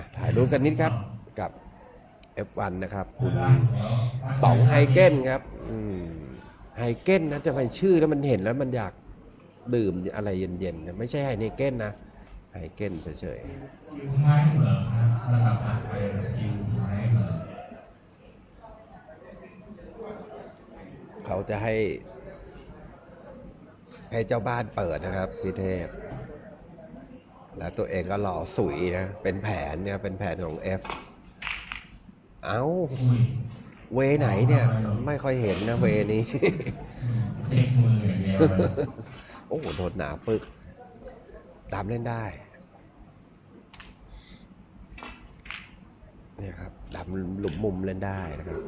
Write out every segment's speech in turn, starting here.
อะถ่ายรูปกันนิดครับกับ F1 นะครับคุณต๋องไฮเก้นครับอืมไฮเก้นนะจะไปชื่อแล้วมันเห็นแล้วมันอยากดื่มอะไรเย็นๆนะไม่ใช่ไฮเนเก้นนะไฮเก้นเฉยคิวท้ายเหมืองนะระดับผ่านไปคิวท้ายเหมืองๆเขาจะให้ ให้เจ้าบ้านเปิดนะครับพี่เทพ แล้วตัวเองก็รอสุยนะ เป็นแผนเนี่ย เป็นแผนของ F เอา้าอุ้ยเวไหนเนี่ย ไม่ค่อยเห็นนะเวนี้เช็คมืออย่างเดียวเลยโอ้โห โดนหนาปึก ตามเล่นได้เนี่ยครับดำหลุมมุมเล่นได้นะครับ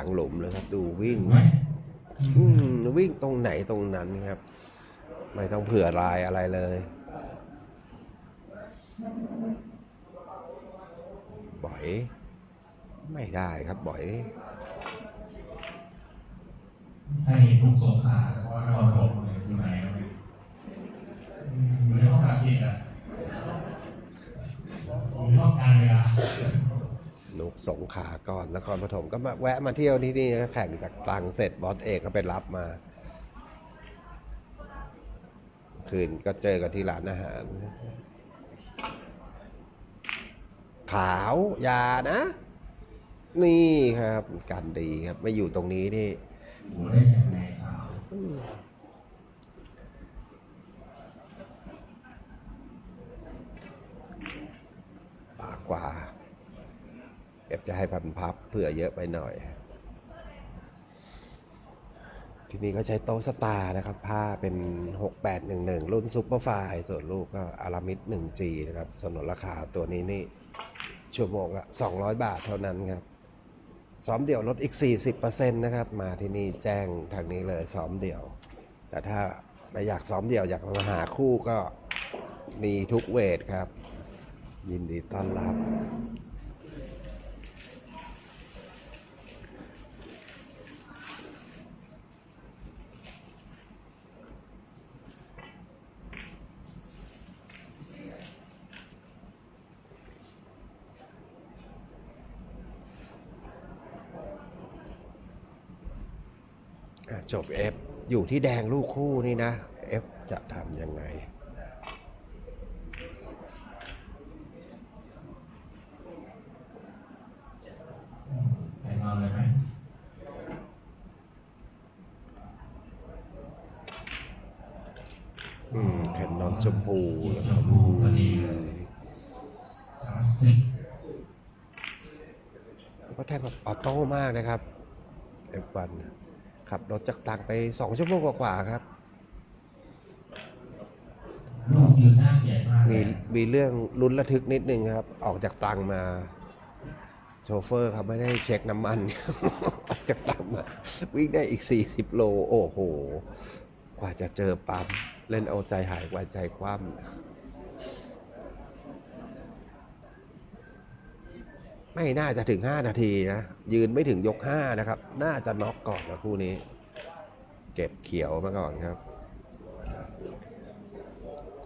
างหลุมเลยครับ ดูวิ่งถูกไหมอืมวิ่งตรงไหนตรงนั้นครับ ไม่ต้องเผื่อลายอะไรเลย บ่อย ไม่ได้ครับบ่อยให้ลูกสงขลาแต่ว่านครปฐมเนี่ยอยู่ไหนอยู่ในห้องการกินอะอยู่ในห้องการเวลา นุก สงขลาก่อนนครปฐมก็มาแวะมาเที่ยวที่นี่แข่งจากตรังเสร็จบอสเอกก็ไปรับมา คืนก็เจอกันที่ร้านอาหาร ขาว ยานะ นี่ครับ การดีครับ ไม่อยู่ตรงนี้นี่ โอ้ได้ยังไงครับ ปากกว่า เอฟจะให้พันพับเผื่อเยอะไปหน่อย ทีนี้ก็ใช้โต๊ะสตาร์นะครับ ผ้าเป็น 6811 รุ่นซุปเปอร์ไฟส่วนลูกก็อารามิด 1G นะครับสนนราคาตัวนี้นี่ ชั่วโมงละ200 บาทเท่านั้นครับซ้อมเดี่ยวลดอีก 40%นะครับ มาที่นี่แจ้งทางนี้เลยซ้อมเดี่ยว แต่ถ้าไม่อยากซ้อมเดี่ยวอยากมาหาคู่ก็มีทุกเวทครับ ยินดีต้อนรับ จบ F อยู่ที่แดงลูกคู่นี่นะ F จะทำยังไงไปนอนเลยไหมอืมแคนนอนชมพูชมพูพอดีเลยคลาสสิกก็แทบแบบออโต้มากนะครับ F1 ขับรถจากตังไปสองชั่วโมงกว่าๆครับลูกยืนหน้าเกลียดมากเลมียมีเรื่องลุ้นระทึกนิดนึงครับ ออกจากตังมา โชเฟอร์ครับไม่ได้เช็คน้ำมันออกจากตังมาวิ่งได้อีก 40 โล โอ้โห กว่าจะเจอปั๊มเล่นเอาใจหายกว่าใจคว่ำ ไม่น่าจะถึง 5 นาทีนะ ยืนไม่ถึงยก 5 นะครับ น่าจะน็อกก่อนนะคู่นี้ เก็บเขียวมาก่อนครับ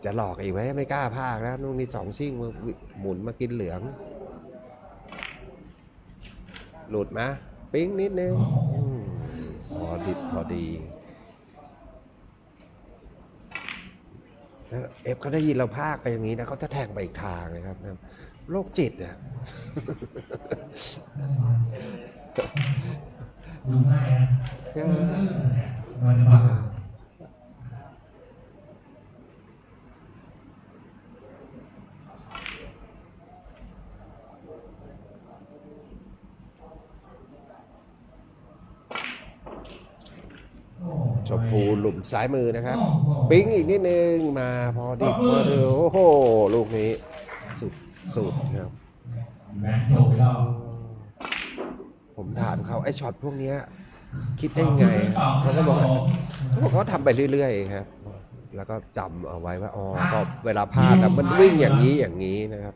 จะหลอกอีกไหมไม่กล้าพากแล้วนู่นนี่สองชิ่งหมุนมากินเหลือง หลุดมาปิ๊งนิดนึงพอดิพอดีเอฟเขาได้ยินเราพากไปอย่างนี้นะเขาจะแทงไปอีกทางนะครับ โรคจิตอะดูง่ายนะเอเอออเนี่ยมันจะมาชมพูหลุมซ้ายมือนะครับ ปิ๊งอีกนิดนึงมาพอดิบพอดีโอ้โห ลูกนี้ สุด สุดครับแมนะครับผมถามเขาไอ้ช็อตพวกเนี้ย คิดได้ไงเขาก็บอกเขาบอกเขาทำไปเรื่อยๆครับ แล้วก็จำเอาไว้ว่าอ๋อก็เวลาพลาดอะมันวิ่งอย่างนี้อย่างนี้นะครับ